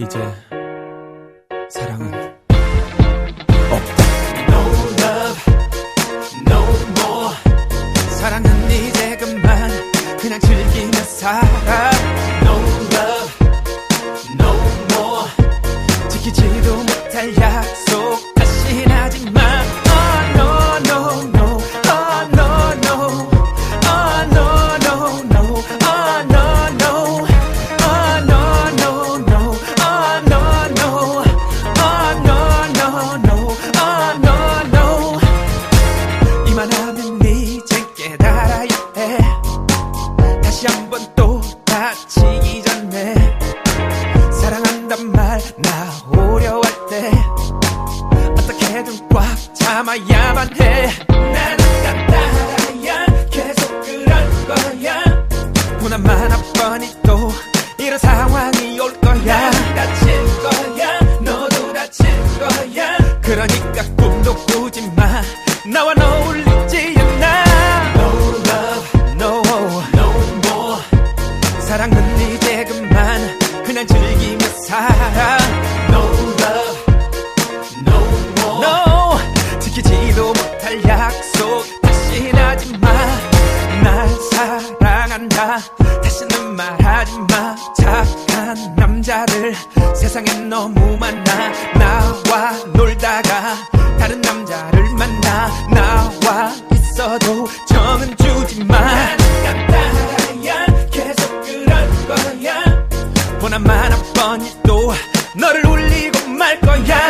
이제 한 번 또 다치기 전에 사랑한단 말 나오려 할 때 어떻게든 꽉 참아야만 해. 나는 간단하야 계속 그럴 거야. 한 번이 또 이런 상황이 올거 말하지 마. 착한 남자들 세상에 너무 많아. 나와 놀다가 다른 남자를 만나. 나와 있어도 정은 주지 마. 간단하야 계속 그럴 거야. 한 번이 또 너를 울리고 말 거야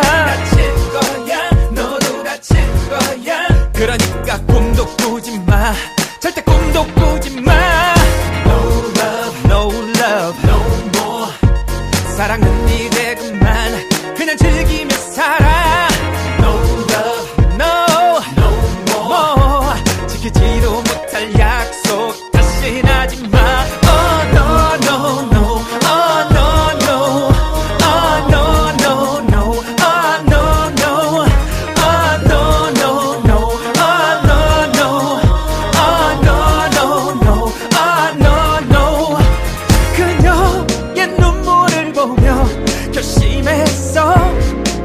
했어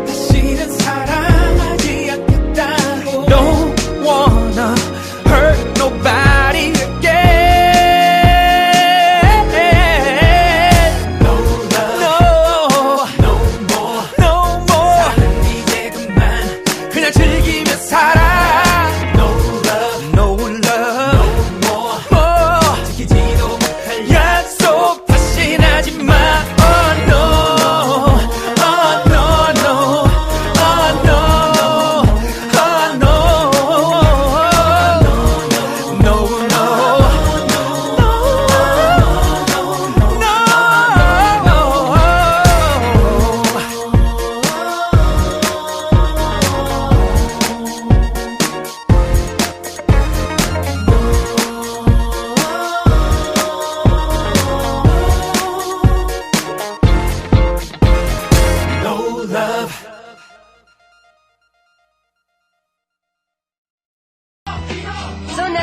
다시는 사랑하지 않겠다고 Don't wanna hurt nobody again No love, no, no more, no more 사랑은 이제 그만 그냥 즐기며 살아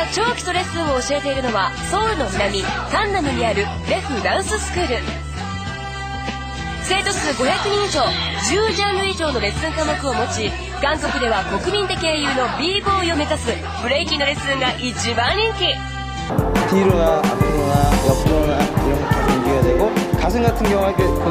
そんな超基礎レッスンを教えているのはソウルの南カンナムにあるレフダンススクール生徒数500人以上10ジャンル以上のレッスン科目を持ち韓国では国民的英雄の b ボーイを目指すブレイキンのレッスンが一番人気 뒤로나 앞으로나 옆으로나 이런 거 다 당겨야 되고 가슴 같은 경우는 그, 그